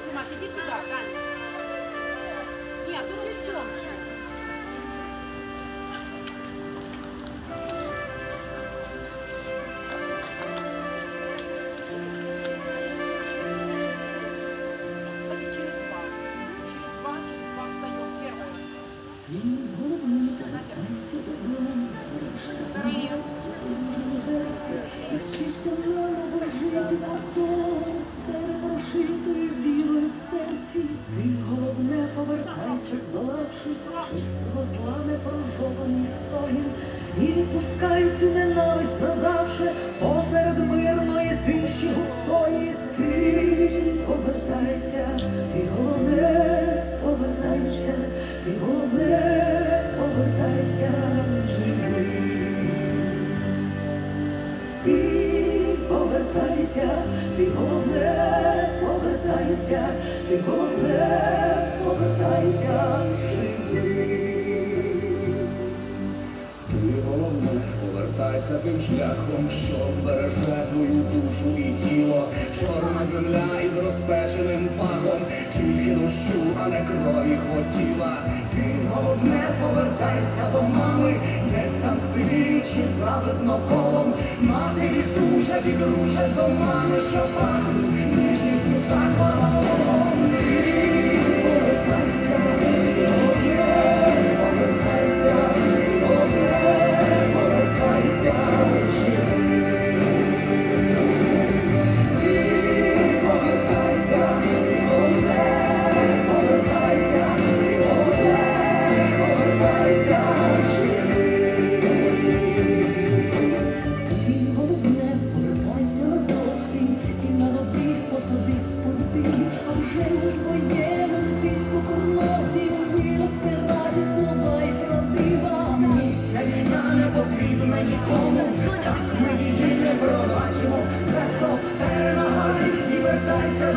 ты, Маш, иди сюда, Таня. Нет, тут не темно. Ну, Вторые. Ти головне повертайся, здолавши чистого зла непрожований стогін. І відпускай цю ненависть назавше посеред мирної тиші густої. Ти повертайся, ти головне повертайся, ти головне повертайся живий. Ти повертайся, ти головне, повертайся, ти головне, повертайся, живий. Ти головне, повертайся тим шляхом, що вбереже твою душу і тіло, чорна земля із розпеченим пахом, тільки дощу, а не крові хотіла. Ти головне, повертайся до мами, десь там сидячи завидно колом, матері і дружать до мами, що коровом.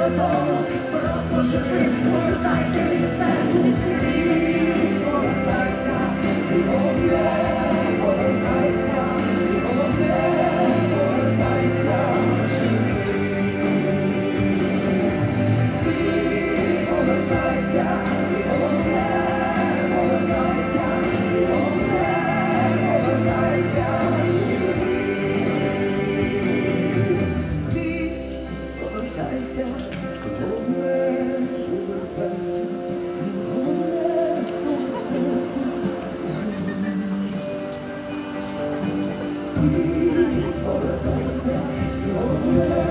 impossible, but I'm so Thank you.